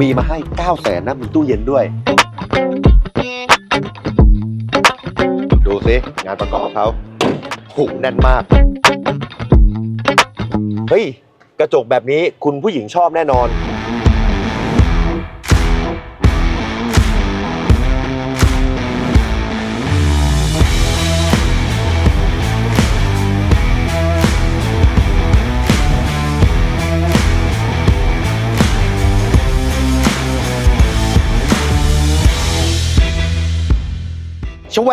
มีมาให้ 9 0 0แสนนะมีตู้เย็นด้วย ดูซิงานประกอบเขาหุแน่นมาก เฮ้ย กระจกแบบนี้คุณผู้หญิงชอบแน่นอน ชว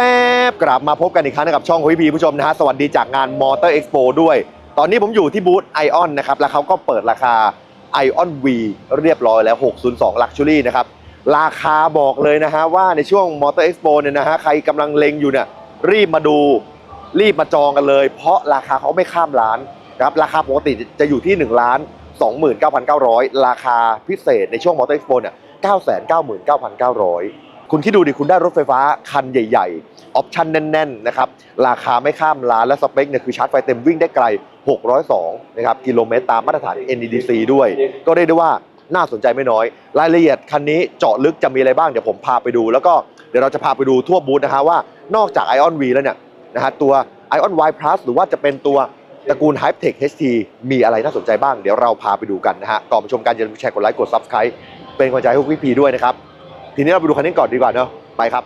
บกลับมาพบกันอีกครั้งนะครับช่องของพี่พีผู้ชมนะฮะสวัสดีจากงาน Motor Expo ด้วย ตอนนี้ผมอยู่ที่บูธ Ion นนะครับ แล้วเขาก็เปิดราคา Ion V เรียบร้อยแล้ว 602 Luxury นะครับ ราคาบอกเลยนะฮะว่าในช่วง Motor Expo เนี่ยนะฮะใครกำลังเล็งอยู่เนี่ยรีบมาดูรีบมาจองกันเลย เพราะราคาเขาไม่ข้ามล้านนะครับราคาปกติจะอยู่ที่1ล้าน29,900 ราคาพิเศษในช่วง Motor Expo เนี่ย999,900 คุณคิดดูดิคุณได้รถไฟฟ้าคันใหญ่ๆ ออปชั่นแน่นๆนะครับราคาไม่ข้ามล้านและสเปคเนี่ยคือชาร์จไฟเต็มวิ่งได้ไกล 602 นะครับกิโลเมตรตามมาตรฐาน NEDC ด้วย ก็เรียกได้ว่าน่าสนใจไม่น้อย รายละเอียดคันนี้เจาะลึกจะมีอะไรบ้างเดี๋ยวผมพาไปดู แล้วก็เดี๋ยวเราจะพาไปดูทั่วบูธนะฮะว่านอกจาก Ion V แล้วเนี่ยนะฮะตัว Ion Y Plus หรือว่าจะเป็นตัวตระกูล Hypetech HT มีอะไรน่าสนใจบ้างเดี๋ยวเราพาไปดูกันนะฮะก่อนไปชมกันอย่าลืมแชร์กดไลค์กด Subscribe เป็นกำลังใจให้พวกพี่พีด้วยนะครับ ทีนี้เราไปดูคันนี้ก่อนดีกว่าเนาะไปครับ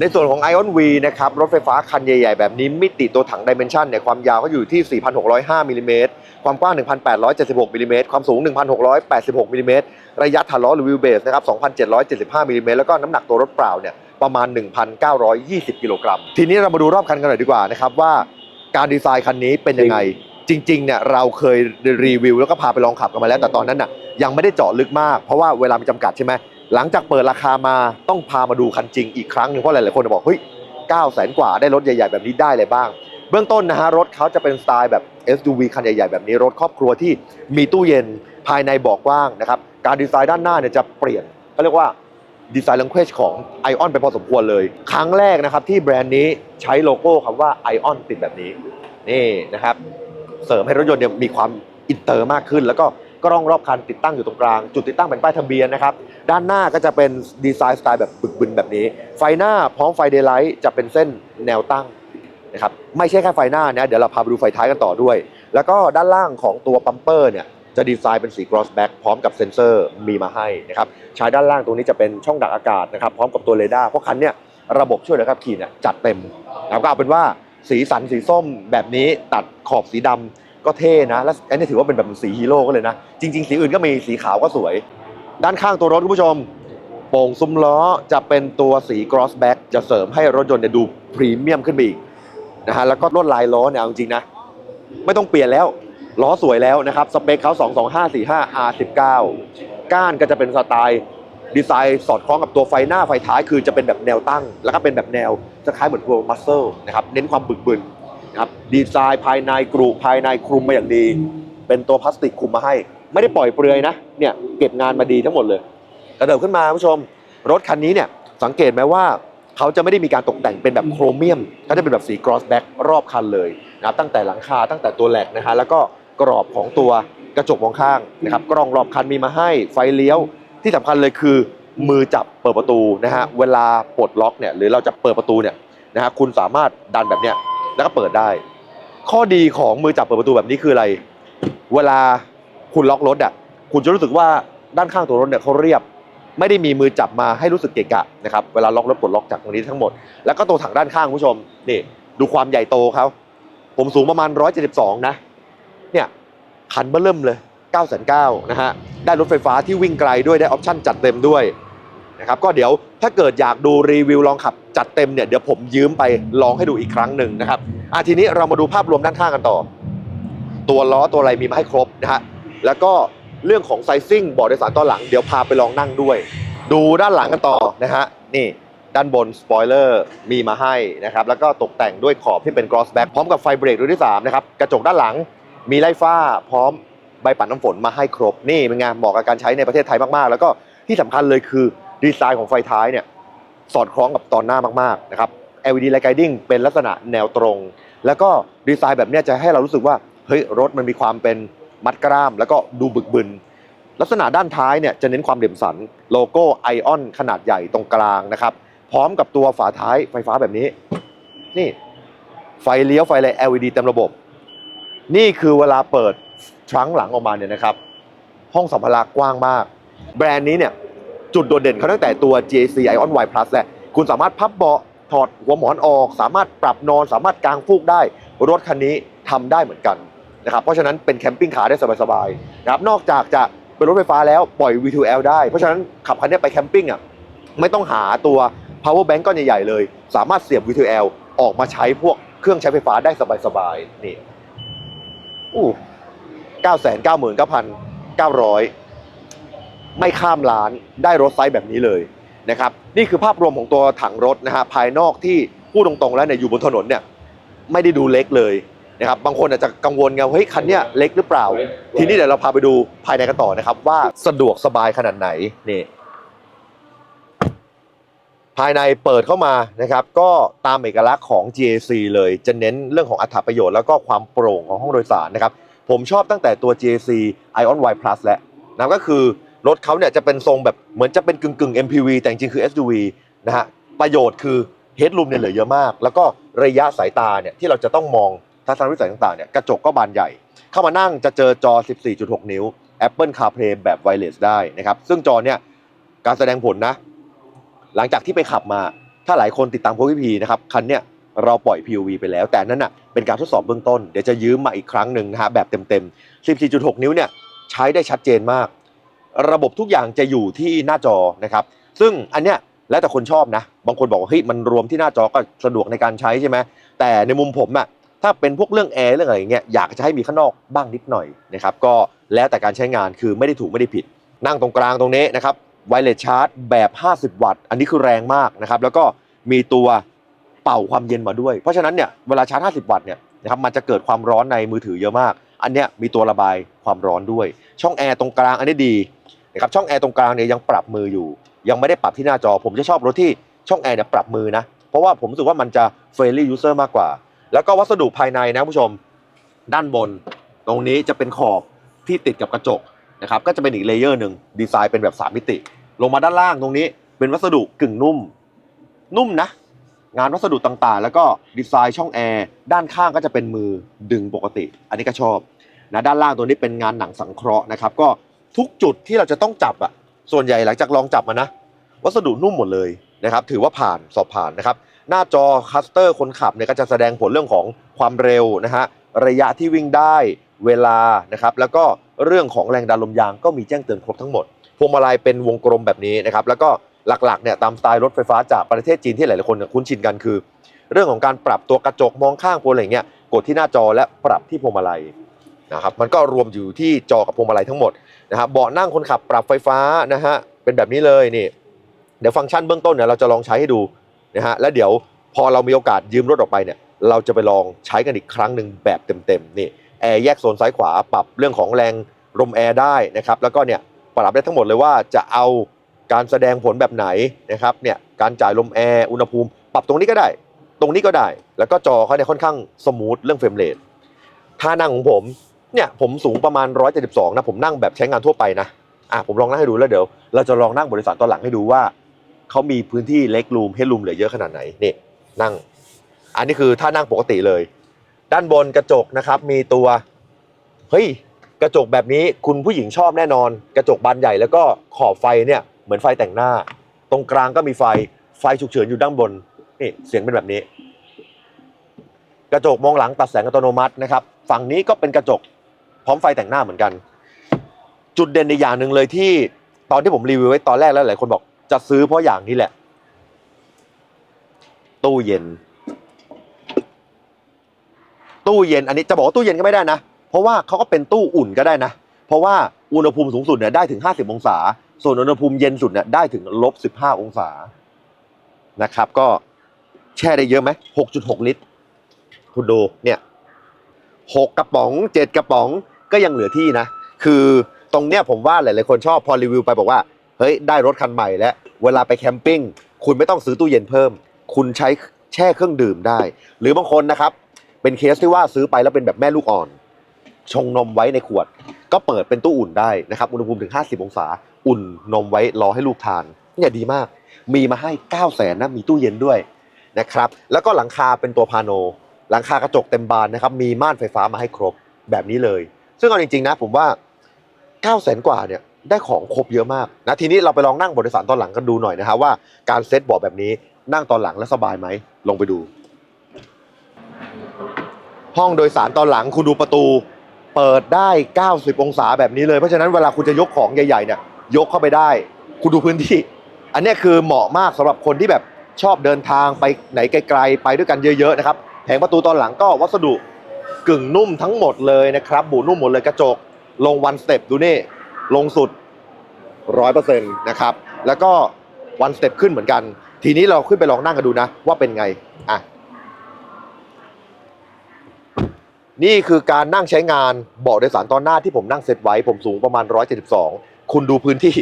ในส่วนของ Ion V นะครับรถไฟฟ้าคันใหญ่ๆ แบบนี้มิติตัวถังดิเมนชันเนี่ยความยาวเขาอยู่ที่ 4,605มิลลิเมตรความกว้าง 1,876มิลลิเมตรความสูง 1,686มิลลิเมตรระยะฐานล้อหรือวิวเบสนะครับ2,775มิลลิเมตรแล้วก็น้ำหนักตัวรถเปล่าเนี่ยประมาณ 1,920 กิโลกรัม ทีนี้เรามาดูรอบคันกันหน่อยดีกว่านะครับว่าการดีไซน์คันนี้เป็นยังไง จริงๆเนี่ยเราเคยรีวิวแล้วก็พาไปลองขับกันมาแล้ว แต่ตอนนั้นน่ะยังไม่ได้เจาะลึกมาก เพราะว่าเวลามีจำกัดใช่ไหม หลังจากเปิดราคามาต้องพามาดูคันจริงอีกครั้งหนึงเพราะหลายๆคนจะบอกเฮ้ย9แสนกว่าได้รถใหญ่ ๆ แบบนี้ได้อะไรบ้าง เบื้องต้นนะฮะรถเขาจะเป็นสไตล์แบบ SUV คันใหญ่ ๆ แบบนี้รถครอบครัวที่มีตู้เย็นภายในบาะกว้างนะครับการดีไซน์ด้านหน้าเนี่ยจะเปลี่ยนเขาเรียกว่าดีไซน์ลังเ a g e ของ Ion ไปพอสมควรเลย ครั้งแรกนะครับที่แบรนด์นี้ใช้โลโก้คำว่า Ion ติดแบบนี้นี่นะครับเสริมให้รถยนต์เนี่ยมีความอินเตอร์มากขึ้น แล้วก็ กล้องรอบคันติดตั้งอยู่ตรงกลาง จุดติดตั้งเป็นป้ายทะเบียนนะครับ ด้านหน้าก็จะเป็นดีไซน์สไตล์แบบบึกบึนแบบนี้ ไฟหน้าพร้อมไฟเดย์ไลท์จะเป็นเส้นแนวตั้งนะครับ ไม่ใช่แค่ไฟหน้านะเดี๋ยวเราพาไปดูไฟท้ายกันต่อด้วย แล้วก็ด้านล่างของตัวปั๊มเปอร์เนี่ยจะดีไซน์เป็นสี cross back พร้อมกับเซ็นเซอร์มีมาให้นะครับ ใช้ด้านล่างตรงนี้จะเป็นช่องดักอากาศนะครับ พร้อมกับตัวเรดาร์ เพราะคันเนี่ยระบบช่วยเหลือขับขี่เนี่ยจัดเต็มนะครับก็เอาเป็นว่าสีสันสีส้มแบบนี้ตัดขอบสีดำ ก็เท่นะและอันนี้ถือว่าเป็นแบบสีฮีโร่ก็เลยนะ จริง ๆ สีอื่นก็มีสีขาวก็สวย ด้านข้างตัวรถคุณผู้ชม โป่งซุ้มล้อจะเป็นตัวสี cross back จะเสริมให้รถยนต์เนี่ยดูพรีเมียมขึ้นไปอีกนะฮะแล้วก็ลวดลายล้อเนี่ยเอาจริงๆนะไม่ต้องเปลี่ยนแล้วล้อสวยแล้วนะครับสเปคเขา22545 R19 ก้านก็จะเป็นสไตล์ดีไซน์สอดคล้องกับตัวไฟหน้าไฟท้ายคือจะเป็นแบบแนวตั้ง แล้วก็เป็นแบบแนวจะคล้ายเหมือนตัวมัสเซลนะครับเน้นความบึกบึน ครับดีไซน์ภายในกรุภายในคลุมมาอย่างดี เป็นตัวพลาสติกคลุมมาให้ ไม่ได้ปล่อยเปลือยนะเนี่ยเก็บงานมาดีทั้งหมดเลย กระเดิบขึ้นมาผู้ชม รถคันนี้เนี่ยสังเกตไหมว่าเขาจะไม่ได้มีการตกแต่งเป็นแบบโครเมียมเขาจะเป็นแบบสี cross back รอบคันเลยนะครับตั้งแต่หลังคาตั้งแต่ตัวแหลกนะฮะแล้วก็กรอบของตัวกระจกมองข้างนะครับกล้องรอบคันมีมาให้ไฟเลี้ยวที่สำคัญเลยคือมือจับเปิดประตูนะฮะเวลาปลดล็อกเนี่ยหรือเราจะเปิดประตูเนี่ยนะฮะคุณสามารถดันแบบเนี้ย แล้วก็เปิดได้ ข้อดีของมือจับเปิดประตูแบบนี้คืออะไร เวลาคุณล็อกรถอะคุณจะรู้สึกว่าด้านข้างตัวรถเนี่ยเขาเรียบ ไม่ได้มีมือจับมาให้รู้สึกเกะกะนะครับเวลาล็อกรถปลดล็อกจากตรงนี้ทั้งหมด แล้วก็ตัวถังด้านข้างคุณผู้ชมนี่ดูความใหญ่โตเขาผมสูงประมาณ 172 นะ เนี่ยคันเบื้อเริ่มเลย9,900นะฮะได้รถไฟฟ้าที่วิ่งไกลด้วยได้ออปชั่นจัดเต็มด้วย นะครับก็เดี๋ยวถ้าเกิดอยากดูรีวิวลองขับจัดเต็มเนี่ยเดี๋ยวผมยืมไปลองให้ดูอีกครั้งหนึ่งนะครับอะทีนี้เรามาดูภาพรวมด้านข้างกันต่อ ตัวล้อตัวอะไรมีมาให้ครบนะฮะแล้วก็เรื่องของไซซิ่งบอร์ดโดยสารตอนหลังเดี๋ยวพาไปลองนั่งด้วย ดูด้านหลังกันต่อนะฮะนี่ด้านบนสปอยเลอร์มีมาให้นะครับแล้วก็ตกแต่งด้วยขอบที่เป็น cross back พร้อมกับไฟเบรกรุ่นที่3นะครับกระจกด้านหลังมีไล่ฟ้าพร้อมใบปัดน้ำฝนมาให้ครบนี่เป็นไงเหมาะกับการใช้ในประเทศไทยมากๆ แล้วก็ที่สำคัญเลยคือ ดีไซน์ของไฟท้ายเนี่ยสอดคล้องกับตอนหน้ามากๆนะครับ LED Light Guiding เป็นลักษณะแนวตรง แล้วก็ดีไซน์แบบนี้จะให้เรารู้สึกว่าเฮ้ยรถมันมีความเป็นมัดกล้าม แล้วก็ดูบึกบึน ลักษณะด้านท้ายเนี่ยจะเน้นความเด่นสันโลโก้ไอออนขนาดใหญ่ตรงกลางนะครับ พร้อมกับตัวฝาท้ายไฟฟ้าแบบนี้ นี่ไฟเลี้ยวไฟอะไร LED เต็มระบบ นี่คือเวลาเปิดทรังหลังออกมาเนี่ยนะครับ ห้องสัมภาระกว้างมาก แบรนด์นี้เนี่ย จุดโดดเด่นเขาตั้งแต่ตัว GAC Ion Y Plus แหละคุณสามารถพับเบาะถอดหัวหมอนออก สามารถปรับนอน สามารถกางฟูกได้ รถคันนี้ทำได้เหมือนกันนะครับเพราะฉะนั้นเป็นแคมปิ้งคาร์ได้สบายๆนะครับนอกจากจะเป็นรถไฟฟ้าแล้วปล่อย V2L ได้ เพราะฉะนั้นขับคันนี้ไปแคมปิ้งอะไม่ต้องหาตัว power bank ก้อนใหญ่ๆเลย สามารถเสียบ V2L ออกมาใช้พวกเครื่องใช้ไฟฟ้าได้สบายๆนี่อู้เก้าแสนเก้าหมื่นเก้าพันเก้าร้อย ไม่ข้ามล้านได้รถไซส์แบบนี้เลยนะครับนี่คือภาพรวมของตัวถังรถนะฮะภายนอกที่พูดตรงๆแล้วเนี่ยอยู่บนถนนเนี่ยไม่ได้ดูเล็กเลยนะครับบางคนอาจจะกังวลไงเฮ้ยคันเนี้ยเล็กหรือเปล่า ทีนี้เดี๋ยวเราพาไปดูภายในกันต่อนะครับ ว่าสะดวกสบายขนาดไหนนี่ภายในเปิดเข้ามานะครับ ก็ตามเอกลักษณ์ของ GAC เลยจะเน้นเรื่องของอัตราประโยชน์แล้วก็ความโปร่งของห้องโดยสารนะครับ ผมชอบตั้งแต่ตัว GAC Ion Y Plus แล้วนะก็คือ รถเขาเนี่ยจะเป็นทรงแบบเหมือนจะเป็นกึ่งกึ่ง MPV แต่จริงคือ SUV นะฮะประโยชน์คือ Headroom เนี่ยเหลือเยอะมาก แล้วก็ระยะสายตาเนี่ยที่เราจะต้องมองทัศนวิสัยต่างๆเนี่ยกระจกก็บานใหญ่ เข้ามานั่งจะเจอจอ 14.6 นิ้ว Apple CarPlay แบบ Wireless ได้นะครับซึ่งจอเนี่ยการแสดงผลนะ หลังจากที่ไปขับมาถ้าหลายคนติดตามพวกพี่พีนะครับคันเนี้ยเราปล่อย POV ไปแล้ว แต่นั่นน่ะเป็นการทดสอบเบื้องต้น เดี๋ยวจะยืมมาอีกครั้งหนึ่งนะฮะแบบเต็มๆ 14.6 นิ้วเนี่ยใช้ได้ชัดเจนมาก ระบบทุกอย่างจะอยู่ที่หน้าจอนะครับ ซึ่งอันเนี้ยแล้วแต่คนชอบนะ บางคนบอกว่าเฮ้ยมันรวมที่หน้าจอก็สะดวกในการใช้ใช่ไหมแต่ในมุมผมอะถ้าเป็นพวกเรื่องแอร์เรื่องอะไรอย่างเงี้ยอยากจะให้มีข้างนอกบ้างนิดหน่อยนะครับก็แล้วแต่การใช้งานคือไม่ได้ถูกไม่ได้ผิด นั่งตรงกลางตรงนี้นะครับไวเลสชาร์จแบบ 50 วัตต์ อันนี้คือแรงมากนะครับแล้วก็มีตัวเป่าความเย็นมาด้วย เพราะฉะนั้นเนี่ยเวลาชาร์จ 50 วัตต์เนี่ยนะครับมันจะเกิดความร้อนในมือถือเยอะมาก อันเนี้ยมีตัวระบายความร้อนด้วย ช่องแอร์ตรงกลางอันนี้ดี นะครับช่องแอร์ตรงกลางเนี่ยยังปรับมืออยู่ ยังไม่ได้ปรับที่หน้าจอ ผมจะชอบรถที่ช่องแอร์เนี่ยปรับมือนะ เพราะว่าผมรู้สึกว่ามันจะเฟรนลี่ยูเซอร์มากกว่า แล้วก็วัสดุภายในนะผู้ชม ด้านบน ตรงนี้จะเป็นขอบที่ติดกับกระจกนะครับก็จะเป็นอีกเลเยอร์หนึ่งดีไซน์เป็นแบบ 3 มิติ ลงมาด้านล่างตรงนี้เป็นวัสดุกึ่งนุ่ม นุ่มนะ งานวัสดุต่างๆ แล้วก็ดีไซน์ช่องแอร์ด้านข้างก็จะเป็นมือดึงปกติ อันนี้ก็ชอบนะด้านล่างตัวนี้เป็นงานหนังสังเคราะห์นะครับ ก็ ทุกจุดที่เราจะต้องจับอะส่วนใหญ่หลังจากลองจับมานะ วัสดุนุ่มหมดเลยนะครับ ถือว่าผ่านสอบผ่านนะครับ หน้าจอคัสเตอร์คนขับเนี่ยก็จะแสดงผลเรื่องของความเร็วนะฮะระยะที่วิ่งได้เวลานะครับ แล้วก็เรื่องของแรงดันลมยางก็มีแจ้งเตือนครบทั้งหมดพวงมาลัยเป็นวงกลมแบบนี้นะครับ แล้วก็หลักๆเนี่ยตามสไตล์รถไฟฟ้าจากประเทศจีนที่หลายๆคนคุ้นชินกันคือ เรื่องของการปรับตัวกระจกมองข้างพวงอะไรเงี้ยกดที่หน้าจอและปรับที่พวงมาลัย นะครับมันก็รวมอยู่ที่จอกับพวงมาลัยทั้งหมดนะครับเบาะนั่งคนขับปรับไฟฟ้านะฮะเป็นแบบนี้เลยนี่เดี๋ยวฟังก์ชันเบื้องต้นเนี่ยเราจะลองใช้ให้ดูนะฮะแล้วเดี๋ยวพอเรามีโอกาสยืมรถออกไปเนี่ยเราจะไปลองใช้กันอีกครั้งหนึ่งแบบเต็มๆนี่แอร์แยกโซนซ้ายขวาปรับเรื่องของแรงลมแอร์ได้นะครับแล้วก็เนี่ยปรับได้ทั้งหมดเลยว่าจะเอาการแสดงผลแบบไหนนะครับเนี่ยการจ่ายลมแอร์อุณหภูมิ ปรับตรงนี้ก็ได้ ตรงนี้ก็ได้ แล้วก็จอเขาเนี่ยค่อนข้างสมูทเรื่องเฟรมเรทท่านั่งของผม เนี่ยผมสูงประมาณ 172 นะ ผมนั่งแบบใช้งานทั่วไปนะอะผมลองนั่งให้ดูแล้วเดี๋ยว เราจะลองนั่งบริษัทตอนหลังให้ดูว่าเขามีพื้นที่เล็กรูมเฮดรูมเหลือเยอะขนาดไหนนี่นั่ง อันนี้คือถ้านั่งปกติเลย ด้านบนกระจกนะครับ มีตัวเฮ้ยกระจกแบบนี้คุณผู้หญิงชอบแน่นอน กระจกบานใหญ่แล้วก็ขอบไฟเนี่ยเหมือนไฟแต่งหน้า ตรงกลางก็มีไฟไฟฉุกเฉินอยู่ด้านบนนี่เสียงเป็นแบบนี้ กระจกมองหลังตัดแสงอัตโนมัตินะครับ ฝั่งนี้ก็เป็นกระจก ร้อมไฟแต่งหน้าเหมือนกัน จุดเด่นในอย่างหนึ่งเลยที่ตอนที่ผมรีวิวไว้ตอนแรกแล้วหลายคนบอกจะซื้อเพราะอย่างนี้แหละ ตู้เย็น ตู้เย็นอันนี้จะบอกว่าตู้เย็นก็ไม่ได้นะ เพราะว่าเขาก็เป็นตู้อุ่นก็ได้นะ เพราะว่าอุณหภูมิสูงสุดเนี่ยได้ถึง 50 องศา ส่วนอุณหภูมิเย็นสุดเนี่ยได้ถึงลบ 15 องศานะครับ ก็แช่ได้เยอะไหม 6.6 ลิตร คุณดูเนี่ยหกกระป๋องเจ็ดกระป๋อง ก็ยังเหลือที่นะ คือตรงเนี้ยผมว่าหลาย ๆ คนชอบพอรีวิวไปบอกว่าเฮ้ยได้รถคันใหม่แล้ว เวลาไปแคมปิ้งคุณไม่ต้องซื้อตู้เย็นเพิ่ม คุณใช้แช่เครื่องดื่มได้ หรือบางคนนะครับ เป็นเคสที่ว่าซื้อไปแล้วเป็นแบบแม่ลูกอ่อน ชงนมไว้ในขวด ก็เปิดเป็นตู้อุ่นได้นะครับอุณหภูมิถึง 50 องศา อุ่นนมไว้รอให้ลูกทานเนี่ยดีมาก มีมาให้ 9 0 0แสนนะมีตู้เย็นด้วยนะครับแล้วก็หลังคาเป็นตัวพาโน หลังคากระจกเต็มบานนะครับมีม่านไฟฟ้ามาให้ครบแบบนี้เลย ซึ่งเอาจริงๆนะผมว่า9 0 0แสนกว่าเนี่ยได้ของครบเยอะมากนะทีนี้เราไปลองนั่งบนโดยสารตอนหลังกันดูหน่อยนะฮะว่าการเซตเบาะแบบนี้นั่งตอนหลังแล้วสบายไหมลงไปดู ห้องโดยสารตอนหลังคุณดูประตู เปิดได้ 90 องศาแบบนี้เลยเพราะฉะนั้นเวลาคุณจะยกของใหญ่ๆเนี่ยยกเข้าไปได้ คุณดูพื้นที่ อันนี้คือเหมาะมากสำหรับคนที่แบบชอบเดินทางไปไหนไกลๆไปด้วยกันเยอะๆนะครับแผงประตูตอนหลังก็วัสดุ กึ่งนุ่มทั้งหมดเลยนะครับ บูนุ่มหมดเลยกระจก ลงวันสเต็ปดูนี่ ลงสุดร้อยเปอร์เซ็นต์นะครับ แล้วก็วันสเต็ปขึ้นเหมือนกัน ทีนี้เราขึ้นไปลองนั่งกันดูนะ ว่าเป็นไง อะ นี่คือการนั่งใช้งานเบาะโดยสารตอนหน้าที่ผมนั่งเซตไว้ ผมสูงประมาณ 172 คุณดูพื้นที่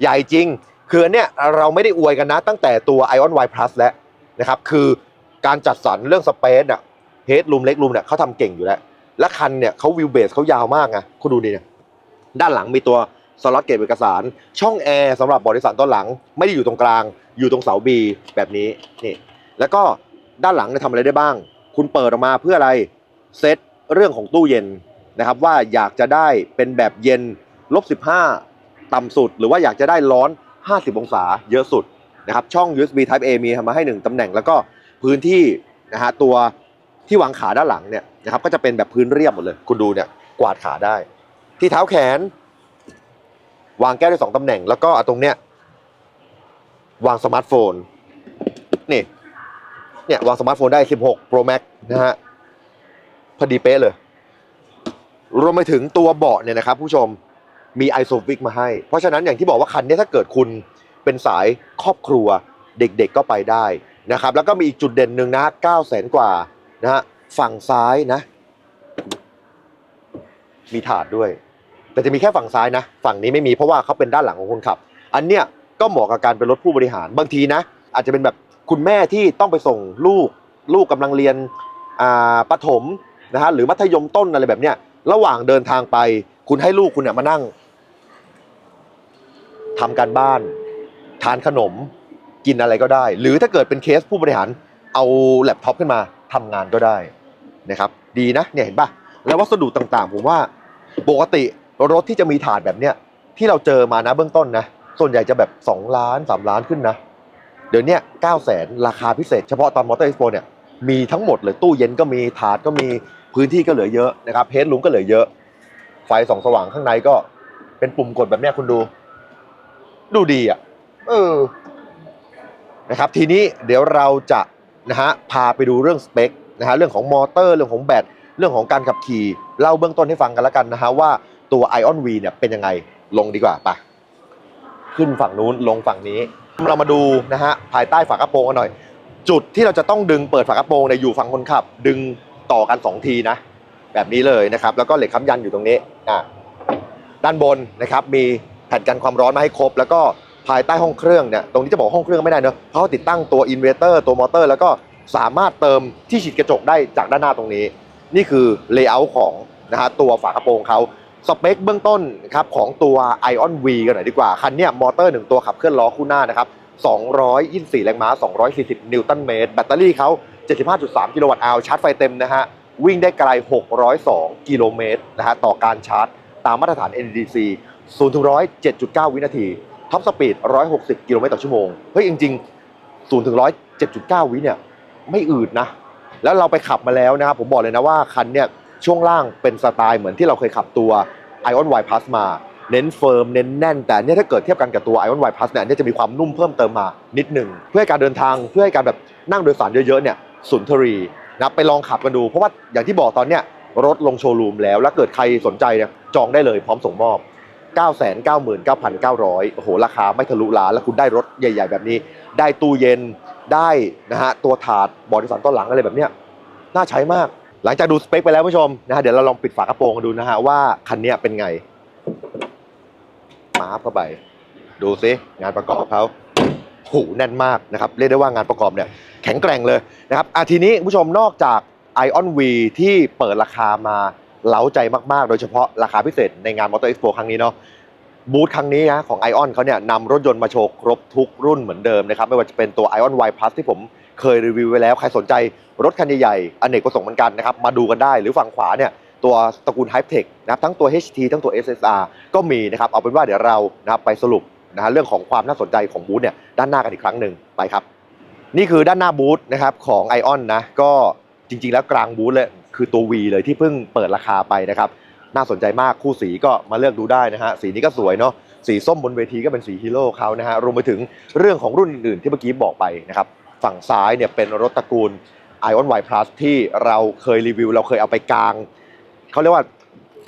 ใหญ่จริง คือเนี้ยเราไม่ได้อวยกันนะ ตั้งแต่ตัว Ion Y Plus แล้วนะครับ คือการจัดสรรเรื่องสเปซอะ เฮดรูมเล็กรูมเนี่ยเขาทำเก่งอยู่แล้ว และคันเนี่ยเขาวิวเบสเขายาวมากไงคุณดูดิเนี่ยด้านหลังมีตัวสล็อตเก็บเอกสาร ช่องแอร์สำหรับบริษัทตอนหลัง ไม่ได้อยู่ตรงกลาง อยู่ตรงเสาบีแบบนี้นี่แล้วก็ด้านหลังเนี่ยทำอะไรได้บ้าง คุณเปิดออกมาเพื่ออะไรเซตเรื่องของตู้เย็นนะครับว่าอยากจะได้เป็นแบบเย็นลบ15 ต่ำสุด หรือว่าอยากจะได้ร้อน 50 องศาเยอะสุดนะครับช่อง USB Type A มีมาให้ 1ตำแหน่งแล้วก็พื้นที่นะฮะตัว ที่วางขาด้านหลังเนี่ยนะครับก็จะเป็นแบบพื้นเรียบหมดเลย คุณดูเนี่ยกวาดขาได้ ที่เท้าแขน วางแก้วได้สองตำแหน่ง แล้วก็ตรงเนี้ยวางสมาร์ทโฟนนี่เนี่ยวางสมาร์ทโฟนได้ 16 Pro Max นะฮะพอดีเป๊ะเลย รวมไปถึงตัวเบาะเนี่ยนะครับ ผู้ชมมีไอโซฟิกมาให้ เพราะฉะนั้นอย่างที่บอกว่าคันนี้ถ้าเกิดคุณเป็นสายครอบครัวเด็กๆก็ไปได้นะครับ แล้วก็มีอีกจุดเด่นหนึ่งนะ9 0 0แสนกว่า นะฮะฝั่งซ้ายนะ มีถาดด้วย แต่จะมีแค่ฝั่งซ้ายนะ ฝั่งนี้ไม่มีเพราะว่าเขาเป็นด้านหลังของคนขับ อันเนี้ยก็เหมาะกับการเป็นรถผู้บริหารบางทีนะ อาจจะเป็นแบบคุณแม่ที่ต้องไปส่งลูก ลูกกำลังเรียนอ่าประถมนะฮะหรือมัธยมต้นอะไรแบบเนี้ยระหว่างเดินทางไป คุณให้ลูกคุณเนี่ยมานั่งทำการบ้าน ทานขนม กินอะไรก็ได้ หรือถ้าเกิดเป็นเคสผู้บริหารเอาแล็ปท็อปขึ้นมา ทำงานก็ได้นะครับ ดีนะเนี่ยเห็นปะแล้ววัสดุต่างๆ ผมว่าปกติรถที่จะมีถาดแบบเนี้ยที่เราเจอมานะเบื้องต้นนะ ส่วนใหญ่จะแบบ 2 ล้าน 3 ล้านขึ้นนะ เดี๋ยวนี้ย9แสนราคาพิเศษ เฉพาะตอนมอเตอร์เอ็กซ์โปเนี่ยมีทั้งหมดเลยตู้เย็นก็มีถาดก็มีพื้นที่ก็เหลือเยอะนะครับเฮดลุมก็เหลือเยอะ ไฟสองสว่างข้างในก็เป็นปุ่มกดแบบนี้คุณดู ดูดีอะเออนะครับ ทีนี้เดี๋ยวเราจะ นะฮะพาไปดูเรื่องสเปคนะฮะเรื่องของมอเตอร์เรื่องของแบตเรื่องของการขับขี่เล่าเบื้องต้นให้ฟังกันแล้วกันนะฮะว่าตัว Ion V เนี่ยเป็นยังไงลงดีกว่าปะขึ้นฝั่งนู้นลงฝั่งนี้ เรามาดูนะฮะภายใต้ฝากระโปรงกันหน่อย จุดที่เราจะต้องดึงเปิดฝากระโปรงเนี่ยอยู่ฝั่งคนขับ ดึงต่อกัน 2 ทีนะ แบบนี้เลยนะครับแล้วก็เหล็กค้ำยันอยู่ตรงนี้อะด้านบนนะครับมีแผ่นกันความร้อนมาให้ครบ แล้วก็ ภายใต้ห้องเครื่องเนี่ยตรงนี้จะบอกห้องเครื่องไม่ได้เนอะเพราะเขาติดตั้งตัวอินเวอร์เตอร์ตัวมอเตอร์ แล้วก็สามารถเติมที่ฉีดกระจกได้จากด้านหน้าตรงนี้ นี่คือเลเยอร์ของนะฮะตัวฝากระโปรงเขาสเปคเบื้องต้นครับของตัว Ion V กันหน่อยดีกว่า คันเนี้ยมอเตอร์ 1 ตัวขับเคลื่อนล้อคู่หน้านะครับ 224 แรงม้า 240 นิวตันเมตร แบตเตอรี่เขา 75.3 กิโลวัตต์อาวชาร์จไฟเต็มนะฮะ วิ่งได้ไกล 602 กิโลเมตรนะฮะต่อการชาร์จ ตามมาตรฐาน NEDC 0ถึง100 7.9 วินาที ท็อปสปีด 160 กิโลเมตรต่อชั่วโมง เฮ้ย จริงๆ0ถึง107.9 วิเนี่ย ไม่อืดนะ แล้วเราไปขับมาแล้วนะครับ ผมบอกเลยนะว่าคันเนี่ย ช่วงล่างเป็นสไตล์เหมือนที่เราเคยขับตัว Ion Y Plus มา เน้นเฟิร์ม เน้นแน่น แต่เนี่ยถ้าเกิดเทียบกันกับตัว Ion Y Plus เนี่ยเนี่จะมีความนุ่มเพิ่มเติมมานิดหนึ่ง เพื่อการเดินทาง เพื่อให้การแบบนั่งโดยสารเยอะๆเนี่ยสุนทรีนะไปลองขับกันดู เพราะว่าอย่างที่บอกตอนเนี้ยรถลงโชว์รูมแล้ว แล้วเกิดใครสนใจเนี่ยจองได้เลยพร้อมส่งมอบ 999,900 โอ้โห ราคาไม่ทะลุล้าน แล้วคุณได้รถใหญ่ ๆ แบบนี้ ได้ตู้เย็น ได้นะฮะ ตัวถาดบอดี้สันต้นหลังอะไรแบบเนี้ย น่าใช้มาก หลังจากดูสเปคไปแล้วผู้ชมนะฮะ เดี๋ยวเราลองปิดฝากระโปรงกันดูนะฮะว่าคันนี้เป็นไง มาเข้าไป ดูซิงานประกอบเขาโหแน่นมากนะครับ เรียกได้ว่างานประกอบเนี่ยแข็งแกร่งเลยนะครับอะทีนี้ผู้ชมนอกจาก Ion V ที่เปิดราคามา เล้าใจมากๆ โดยเฉพาะราคาพิเศษในงานมอเตอร์เอ็กซ์โปครั้งนี้เนาะบูธครั้งนี้นะของ Ion เขาเนี่ยนำรถยนต์มาโชว์ครบทุกรุ่นเหมือนเดิมนะครับ ไม่ว่าจะเป็นตัว Ion Y Plus ที่ผมเคยรีวิวไว้แล้ว ใครสนใจรถคันใหญ่ๆอเนกประสงค์เหมือนกันนะครับ มาดูกันได้หรือฝั่งขวาเนี่ยตัวตระกูล Hype Tech นะครับทั้งตัว HT ทั้งตัว SSR ก็มีนะครับ เอาเป็นว่าเดี๋ยวเรานะครับไปสรุปนะฮะเรื่องของความน่าสนใจของบูธเนี่ยด้านหน้ากันอีกครั้งหนึ่งไปครับ นี่คือด้านหน้าบูธนะครับของ Ion นะก็จริงๆ แล้วกลางบูธเลย คือตัว V เลยที่เพิ่งเปิดราคาไปนะครับ น่าสนใจมากคู่สีก็มาเลือกดูได้นะฮะสีนี้ก็สวยเนาะสีส้มบนเวทีก็เป็นสีฮีโร่เขานะฮะรวมไปถึงเรื่องของรุ่นอื่นที่เมื่อกี้บอกไปนะครับฝั่งซ้ายเนี่ยเป็นรถตระกูล Ion Y Plus ที่เราเคยรีวิว เราเคยเอาไปกลางเขาเรียกว่า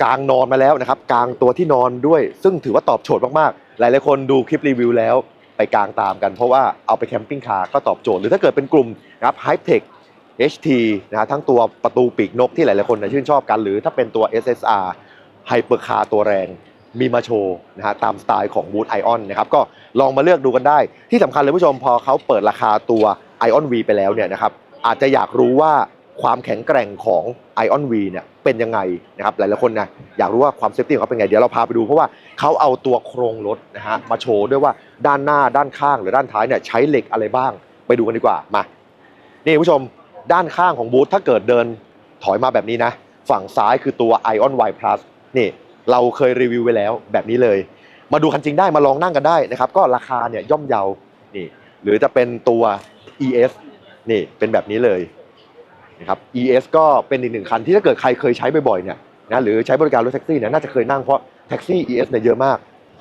กลางนอนมาแล้วนะครับกลางตัวที่นอนด้วย ซึ่งถือว่าตอบโจทย์มากๆ หลายๆคนดูคลิปรีวิวแล้วไปกลางตามกันเพราะว่าเอาไปแคมปิ้งคาร์ก็ตอบโจทย์ หรือถ้าเกิดเป็นกลุ่มนะครับ Hype Tech HT นะฮะทั้งตัวประตูปีกนกที่หลายๆคนนะชื่นชอบกัน หรือถ้าเป็นตัว SSR ไฮเปอร์คาร์ตัวแรงมีมาโชว์นะฮะตามสไตล์ของบูธไอออนนะครับก็ลองมาเลือกดูกันได้ ที่สำคัญเลยผู้ชมพอเขาเปิดราคาตัว Ion V ไปแล้วเนี่ยนะครับอาจจะอยากรู้ว่าความแข็งแกร่งของ Ion V เนี่ยเป็นยังไงนะครับหลายๆคนนะอยากรู้ว่าความเซฟตี้ของเขาเป็นไง เดี๋ยวเราพาไปดูเพราะว่าเขาเอาตัวโครงรถนะฮะมาโชว์ด้วยว่าด้านหน้าด้านข้างหรือด้านท้ายเนี่ยใช้เหล็กอะไรบ้าง ไปดูกันดีกว่ามานี่ผู้ชม ด้านข้างของบูธถ้าเกิดเดินถอยมาแบบนี้นะ ฝั่งซ้ายคือตัว Ion Y Plus นี่เราเคยรีวิวไว้แล้วแบบนี้เลย มาดูคันจริงได้มาลองนั่งกันได้นะครับ ก็ราคาเนี่ยย่อมเยานี่หรือจะเป็นตัว ES นี่เป็นแบบนี้เลยนะครับ ES ก็เป็นอีกหนึ่งคันที่ถ้าเกิดใครเคยใช้บ่อยๆเนี่ยนะหรือใช้บริการรถแท็กซี่เนี่ยน่าจะเคยนั่งเพราะแท็กซี่ ES เนี่ยเยอะมาก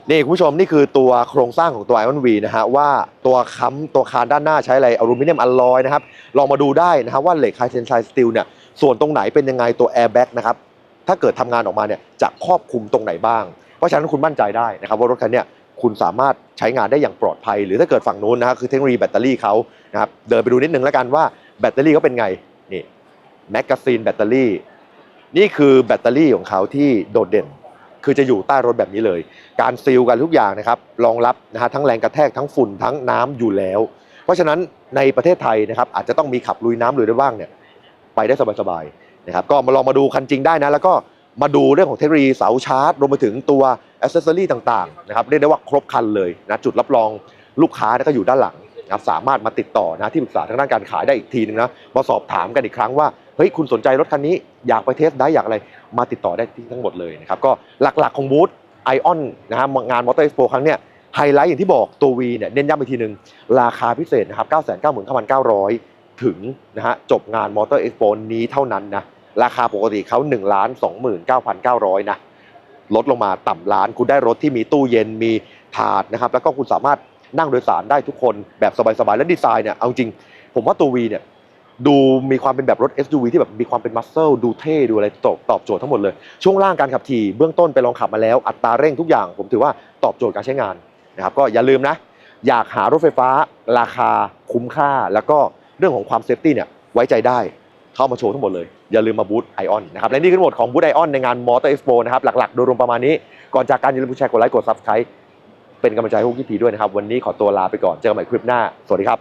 นี่คุณผู้ชมนี่คือตัวโครงสร้างของตัว Ion V นวีนะฮะว่าตัวค้ำตัวคานด้านหน้าใช้อะไรอลูมิเนียมอลลอยนะครับ ลองมาดูได้นะครับว่าเหล็กไฮเทนไซสตีลเนี่ยส่วนตรงไหนเป็นยังไงตัวแอร์แบ็กนะครับถ้าเกิดทำงานออกมาเนี่ยจะครอบคลุมตรงไหนบ้าง เพราะฉะนั้นคุณมั่นใจได้นะครับว่ารถคันเนี้ยคุณสามารถใช้งานได้อย่างปลอดภัย หรือถ้าเกิดฝั่งนู้นนะฮะคือเทคโนโลยีแบตเตอรี่เขานะครับเดินไปดูนิดนึงแล้วกันว่าแบตเตอรี่เขาเป็นไงนี่แมกกาซีนแบตเตอรี่นี่คือแบตเตอรี่ของเขาที่โดดเด่น คือจะอยู่ใต้รถแบบนี้เลย การซีลกันทุกอย่างนะครับรองรับนะฮะทั้งแรงกระแทกทั้งฝุ่นทั้งน้ำอยู่แล้ว เพราะฉะนั้นในประเทศไทยนะครับอาจจะต้องมีขับลุยน้ำลุยได้บ้างเนี่ยไปได้สบายๆนะครับก็มาลองมาดูคันจริงได้นะแล้วก็มาดูเรื่องของเทคโนโลยีเสาชาร์จรวมไปถึงตัวอ c เซซอรี่ต่างๆนะครับเรียกได้ว่าครบคันเลยนะจุดรับรองลูกค้าก็อยู่ด้านหลังนะครับสามารถมาติดต่อนะที่ปรึกษาทางด้านการขายได้อีกทีนึงนะมาสอบถามกันอีกครั้งว่า เฮ้ยคุณสนใจรถคันนี้อยากไปเทสได้อยากอะไรมาติดต่อได้ที่ทั้งหมดเลยนะครับก็หลักๆของบูธไอออนนะฮะงานมอเตอร์เอ็กซ์โปครั้งเนี้ยไฮไลท์อย่างที่บอกตัว V เนี่ยเน้นย้ำอีกทีหนึ่งราคาพิเศษนะครับ 999,900 ถึงนะฮะจบงานมอเตอร์เอ็กซ์โปนี้เท่านั้นนะราคาปกติเขา1,29,900 นะลดลงมาต่ำล้านคุณได้รถที่มีตู้เย็นมีถาดนะครับแล้วก็คุณสามารถนั่งโดยสารได้ทุกคนแบบสบายๆ และดีไซน์เนี่ยเอาจริง ผมว่าตัว V เนี่ย ดูมีความเป็นแบบรถ SUV ที่แบบมีความเป็นมัสเซลดูเท่ดูอะไรตอบตอบโจทย์ทั้งหมดเลย ช่วงล่างการขับขี่เบื้องต้นไปลองขับมาแล้วอัตราเร่งทุกอย่าง ผมถือว่าตอบโจทย์การใช้งานนะครับก็อย่าลืมนะ อยากหารถไฟฟ้า ราคาคุ้มค่า แล้วก็เรื่องของความเซฟตี้เนี่ยไว้ใจได้เข้ามาโชว์ทั้งหมดเลย อย่าลืมมาบูธไอออนนะครับและนี่คือหมดของบูธไอออนในงานมอเตอร์เอ็กซ์โปนะครับหลักๆ โดยรวมประมาณนี้ก่อนจากการอย่าลืมแชร์กดไลค์กดซับสไครต์เป็นกำลังใจให้พวกพี่ทีด้วยนะครับวันนี้ขอตัวลาไปก่อนเจอกันใหม่คลิปหน้าสวัสดีครับ